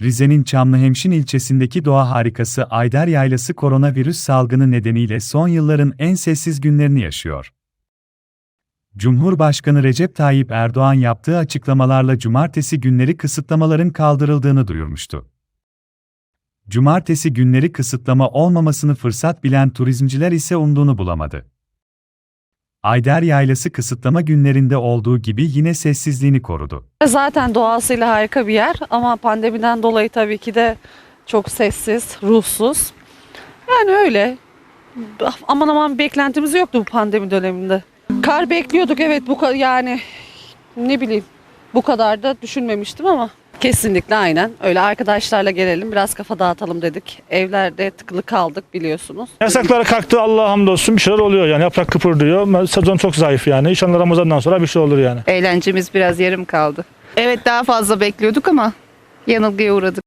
Rize'nin Çamlıhemşin ilçesindeki doğa harikası Ayder Yaylası koronavirüs salgını nedeniyle son yılların en sessiz günlerini yaşıyor. Cumhurbaşkanı Recep Tayyip Erdoğan yaptığı açıklamalarla cumartesi günleri kısıtlamaların kaldırıldığını duyurmuştu. Cumartesi günleri kısıtlama olmamasını fırsat bilen turizmciler ise umduğunu bulamadı. Ayder Yaylası kısıtlama günlerinde olduğu gibi yine sessizliğini korudu. Zaten doğasıyla harika bir yer ama pandemiden dolayı tabii ki de çok sessiz, ruhsuz. Yani öyle. Aman aman beklentimiz yoktu bu pandemi döneminde. Kar bekliyorduk evet bu yani ne bileyim bu kadar da düşünmemiştim ama kesinlikle aynen öyle arkadaşlarla gelelim biraz kafa dağıtalım dedik. Evlerde tıkılı kaldık biliyorsunuz. Yasaklar kalktı Allah'a hamdolsun bir şeyler oluyor yani yaprak kıpırdıyor. Sezon çok zayıf yani. İnşallah Ramazan'dan sonra bir şey olur yani. Eğlencemiz biraz yarım kaldı. Evet daha fazla bekliyorduk ama yanılgıya uğradık.